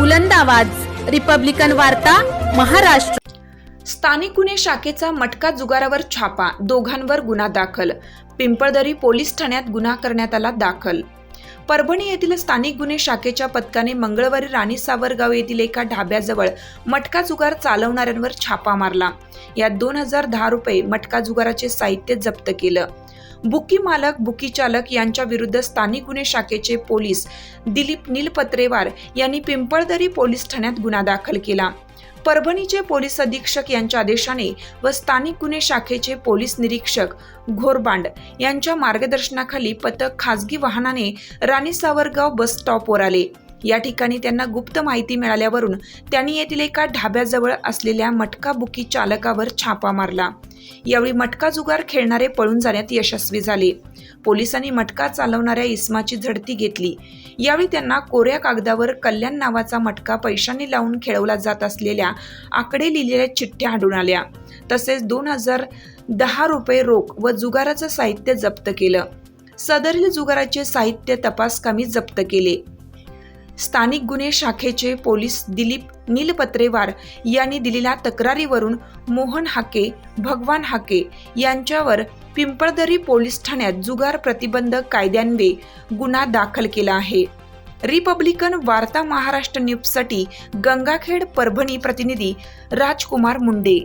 बुलंद आवाज. रिपब्लिकन वार्ता महाराष्ट्र. स्थानिक गुन्हे शाखेचा मटका जुगारावर छापा दोघांवर गुन्हा दाखल. पिंपळदरी पोलीस ठाण्यात गुन्हा करण्यात आला दाखल. परभणी येथील स्थानिक गुन्हे शाखेच्या पथकाने मंगळवारी राणी सावरगाव येथील एका ढाब्याजवळ मटका जुगार चालवणाऱ्यांवर छापा मारला. यात दोन हजार दहा रुपये मटका जुगाराचे साहित्य जप्त केलं. बुकी मालक बुकी चालक यांच्या विरुद्ध स्थानिक गुन्हे शाखेचे पोलीस दिलीप नीलपत्रेवार यांनी पिंपळदरी पोलीस ठाण्यात गुन्हा दाखल केला. परभणीचे पोलीस अधीक्षक यांच्या आदेशाने व स्थानिक गुन्हे शाखेचे पोलीस निरीक्षक घोरबांड यांच्या मार्गदर्शनाखाली पथक खासगी वाहनाने राणी सावरगाव बस स्टॉपवर आले. या ठिकाणी त्यांना गुप्त माहिती मिळाल्यावरून त्यांनी येथील एका ढाब्याजवळ असलेल्या मटका बुकी चालकावर छापा मारला. यावेळी मटका जुगार खेळणारे पळून जाण्यात यशस्वी झाले. पोलिसांनी मटका चालवणाऱ्या इस्माची झडती घेतली. यावेळी त्यांना कोऱ्या कागदावर कल्याण नावाचा मटका पैशांनी लावून खेळवला जात असलेल्या आकडे लिहिलेल्या चिठ्ठ्या आढळून आल्या. तसेच दोन हजार दहा रुपये रोख व जुगाराचं साहित्य जप्त केलं. सदरील जुगाराचे साहित्य तपास कमी जप्त केले. स्थानिक गुन्हे शाखेचे पोलीस दिलीप नीलपत्रेवार यांनी दिलेल्या तक्रारीवरून मोहन हाके भगवान हाके यांच्यावर पिंपळदरी पोलीस ठाण्यात जुगार प्रतिबंधक कायद्यान्वये गुन्हा दाखल केला आहे. रिपब्लिकन वार्ता महाराष्ट्र न्यूजसाठी गंगाखेड परभणी प्रतिनिधी राजकुमार मुंडे.